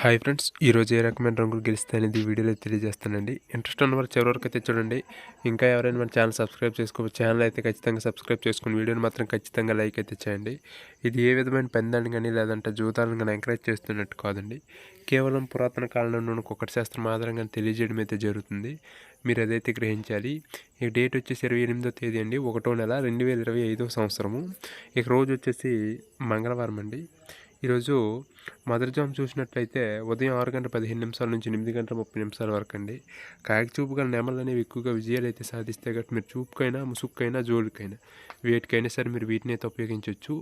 Hi friends ఈరోజు ఏ రకమైన రంగులు గెలుస్తాయి అనేది వీడియోలో తెలియజేస్తానండి. ఇంట్రెస్ట్ ఉన్న వారు చివరి వరకు అయితే చూడండి. ఇంకా ఎవరైనా మన ఛానల్ సబ్స్క్రైబ్ చేసుకోవచ్చు ఛానల్ అయితే ఖచ్చితంగా సబ్స్క్రైబ్ చేసుకుని వీడియోని మాత్రం ఖచ్చితంగా లైక్ అయితే చేయండి. ఇది ఏ విధమైన పెందాన్ని కానీ లేదంటే జూతాలను కానీ ఎంకరేజ్ చేస్తున్నట్టు కాదండి. కేవలం పురాతన కాలంలో ఒకటి శాస్త్రం ఆధారంగా తెలియజేయడం అయితే జరుగుతుంది. మీరు అదైతే గ్రహించాలి ఈ డేట్ వచ్చేసి ఇరవై ఎనిమిదో తేదీ అండి. ఒకటో నెల రెండు వేల ఇరవై ఐదో సంవత్సరము. ఇక రోజు వచ్చేసి మంగళవారం అండి. ఈరోజు మదర్ జామ్ చూసినట్లయితే ఉదయం ఆరు గంటల పదిహేను నిమిషాల నుంచి ఎనిమిది గంటల ముప్పై నిమిషాల వరకు అండి. కాయక చూపు గల నెమలు అనేవి ఎక్కువగా విజయాలు అయితే సాధిస్తే కాబట్టి మీరు చూపుకైనా ముసుక్కైనా జోలుకైనా వేటికైనా సరే మీరు వీటిని అయితే ఉపయోగించవచ్చు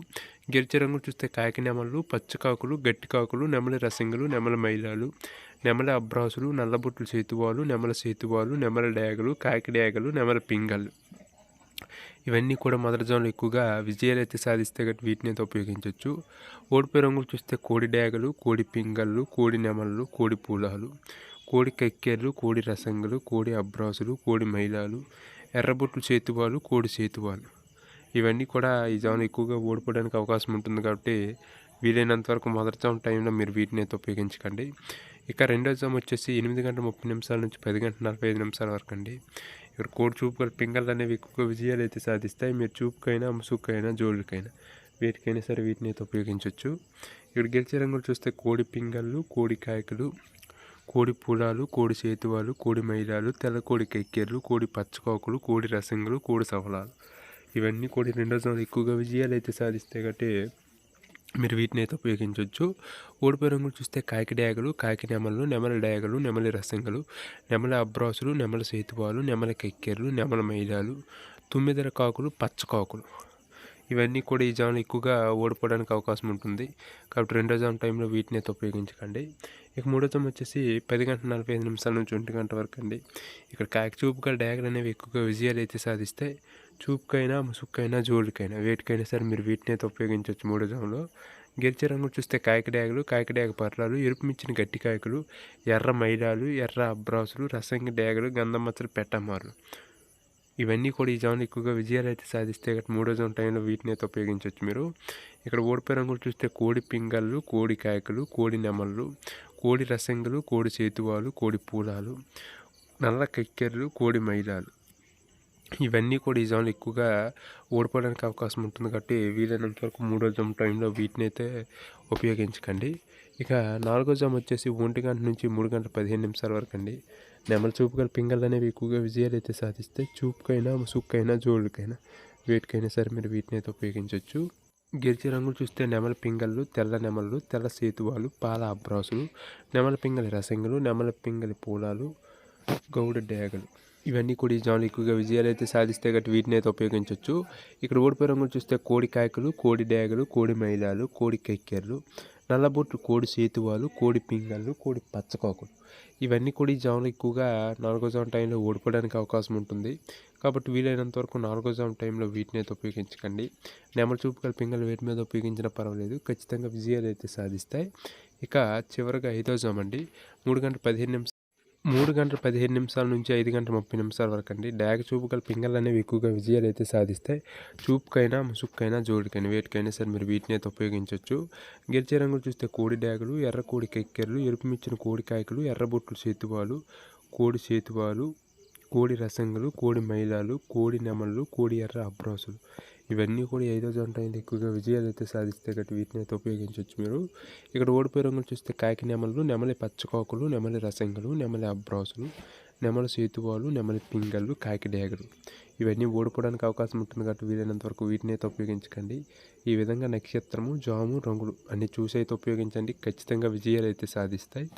గిరిచ రంగులు చూస్తే కాయక నెమలు పచ్చకాకులు గట్టి కాకులు నెమలి రసింగులు నెమల మైలాలు నెమల అబ్రాసులు నల్లబొట్లు సేతువాలు నెమల సేతువాలు నెమల డేగలు కాయక డేగలు నెమల పింగళ్ళు ఇవన్నీ కూడా మొదటి జోన్లో ఎక్కువగా విజయాలు అయితే సాధిస్తే గట్టి వీటిని అయితే ఉపయోగించవచ్చు ఓడిపోయే రంగులు చూస్తే కోడి డ్యాగలు కోడి పింగళ్ళు కోడి నెమళ్ళు కోడి పూలాలు కోడి కక్కెర్లు కోడి రసంగులు కోడి అబ్రాసులు కోడి మైలాలు ఎర్రబొట్లు చేతువాలు కోడి చేతువాలు. ఇవన్నీ కూడా ఈ జోన్ ఎక్కువగా ఓడిపోవడానికి అవకాశం ఉంటుంది కాబట్టి వీలైనంత వరకు మొదటి జామ్ టైంలో మీరు వీటిని అయితే ఉపయోగించకండి. ఇక రెండో జామ్ వచ్చేసి ఎనిమిది గంటల ముప్పై నిమిషాల నుంచి పది గంటల నలభై ఐదు నిమిషాల వరకు అండి. ఇక్కడ కోడి చూపుగల పింగళ్ళు అనేవి ఎక్కువ విజయాలు అయితే సాధిస్తాయి మీరు చూపుకైనా ముసుగుకైనా జోళ్ళకైనా వీటికైనా సరే వీటిని అయితే ఉపయోగించవచ్చు ఇక్కడ గెలిచే రంగులు చూస్తే కోడి పింగళ్ళు కోడి కాయకులు కోడి పూలాలు కోడి చేతువాలు కోడి మైలాలు తెల్ల కోడి కెక్కెర్లు కోడి పచ్చకోకులు కోడి రసంగులు కోడి సఫలాలు ఇవన్నీ కోడి రెండో జోన్ ఎక్కువగా విజయాలు అయితే సాధిస్తాయి కాబట్టి మీరు వీటిని అయితే ఉపయోగించవచ్చు ఓడిపోయి రంగులు చూస్తే కాకి డయాగలు కాకి నెమలు నెమల డయాగలు నెమలి రసంగలు నెమల అబ్రాసులు నెమల సేతువాలు నెమల కెక్కెర్లు నెమల మైదాలు తుమ్మిదర కాకులు పచ్చకాకులు ఇవన్నీ కూడా ఈ జామ్లో ఎక్కువగా ఓడిపోవడానికి అవకాశం ఉంటుంది. కాబట్టి రెండో జామ్ టైంలో వీటిని అయితే ఉపయోగించకండి. ఇక మూడో జామ్ వచ్చేసి పది గంటల నలభై ఐదు నిమిషాల నుంచి ఒంటి గంట వరకు అండి. ఇక్కడ కాకి చూపుగా డయాగలు అనేవి ఎక్కువగా విజయాలు అయితే సాధిస్తాయి. చూపుకైనా ముసుక్కైనా జోలికైనా వేటికైనా సరే మీరు వీటిని అయితే ఉపయోగించవచ్చు మూడో జాములో గెలిచే రంగులు చూస్తే కాయకడాగలు కాయకడాగ పర్లాలు ఎరుపు మిచ్చిన గట్టి కాయకులు ఎర్ర మైలాలు ఎర్ర అబ్రాసులు రసంగి డ్యాగలు గంధమచ్చలు పెట్టమారు. ఇవన్నీ కూడా ఈ జోన్లో ఎక్కువగా విజయాలు అయితే సాధిస్తే గట్టి మూడో జోన్ టైంలో వీటిని అయితే ఉపయోగించవచ్చు మీరు. ఇక్కడ ఓడిపోయే రంగులు చూస్తే కోడి పింగళ్ళు కోడి కాయకులు కోడి నెమళ్ళు కోడి రసంగులు కోడి చేతువాలు కోడి పూలాలు నల్ల కెక్కెర్లు కోడి మైలాలు ఇవన్నీ కూడా ఈ జామ్లో ఎక్కువగా ఓడిపోవడానికి అవకాశం ఉంటుంది కాబట్టి వీలైనంత వరకు మూడో జామ్ టైంలో వీటిని అయితే ఉపయోగించకండి. ఇక నాలుగో జామ్ వచ్చేసి ఒంటి గంట నుంచి మూడు గంటల పదిహేను నిమిషాల వరకు అండి. నెమల చూపు గల పింగళ్ళు అనేవి ఎక్కువగా విజయాలు అయితే సాధిస్తే చూపుకైనా ముసుక్కైనా జోళ్ళకైనా వేటికైనా సరే మీరు వీటిని అయితే ఉపయోగించవచ్చు. గిరిచి రంగులు చూస్తే నెమల పింగళ్ళు తెల్ల నెమళ్ళు తెల్ల సేతువాలు పాల అబ్రాసులు నెమల పింగళి రసంగులు నెమల పింగళి పూలాలు గౌడ డేగలు ఇవన్నీ కూడా ఈ జాములు ఎక్కువగా విజయాలు అయితే సాధిస్తే గట్టి వీటిని అయితే ఉపయోగించవచ్చు ఇక్కడ ఓడిపోయే రంగులు చూస్తే కోడి కాయకులు కోడి డేగలు కోడి మైలాలు కోడి కెక్కెర్లు నల్లబొట్లు కోడి సేతువాలు కోడి పింగళ్ళు కోడి పచ్చకోకులు. ఇవన్నీ కూడా ఈ జాములు ఎక్కువగా నాలుగో జామ్ టైంలో ఓడిపోవడానికి అవకాశం ఉంటుంది. కాబట్టి వీలైనంత వరకు నాలుగో జామ్ టైంలో వీటిని అయితే ఉపయోగించకండి. నెమల చూపుగల పింగళ్ళు వేటి మీద ఉపయోగించినా పర్వాలేదు. ఖచ్చితంగా విజయాలు అయితే సాధిస్తాయి. ఇక చివరిగా ఐదో జామ్ అండి. మూడు గంటల పదిహేను నిమిషాలు మూడు గంటల పదిహేను నిమిషాల నుంచి ఐదు గంటల ముప్పై నిమిషాల వరకు అండి డాగ్ చూపు గల పింగళ్ళు అనేవి ఎక్కువగా విజయాలు అయితే సాధిస్తాయి చూపుకైనా ముసుక్కైనా జోడికైనా వేటికైనా సరే మీరు వీటిని అయితే ఉపయోగించవచ్చు గిరిచే రంగులు చూస్తే కోడి డాగులు ఎర్ర కోడి కెక్కెర్లు ఎరుపు మిచ్చిన కోడి కాయకులు ఎర్రబొట్లు చేతువాలు కోడి చేతువాలు కోడి రసంగులు కోడి మైలాలు కోడి నెమళ్ళు కోడి ఎర్ర అబ్రాసులు. ఇవన్నీ కూడా ఐదో జంట ఎక్కువగా విజయాలు అయితే సాధిస్తే గట్టి వీటిని అయితే ఉపయోగించవచ్చు మీరు. ఇక్కడ ఓడిపోయే రంగులు చూస్తే కాకి నెమలు నెమలి పచ్చకోకలు నెమలి రసంగలు నెమలి అబ్రాసులు నెమలి సేతువాలు నెమలి పింగళ్ళు కాకి డేగలు ఇవన్నీ ఓడిపోవడానికి అవకాశం ఉంటుంది కాబట్టి వీలైనంత వరకు వీటిని అయితే ఉపయోగించకండి. ఈ విధంగా నక్షత్రము జాము రంగులు అన్ని చూసి అయితే ఉపయోగించండి. ఖచ్చితంగా విజయాలు అయితే సాధిస్తాయి.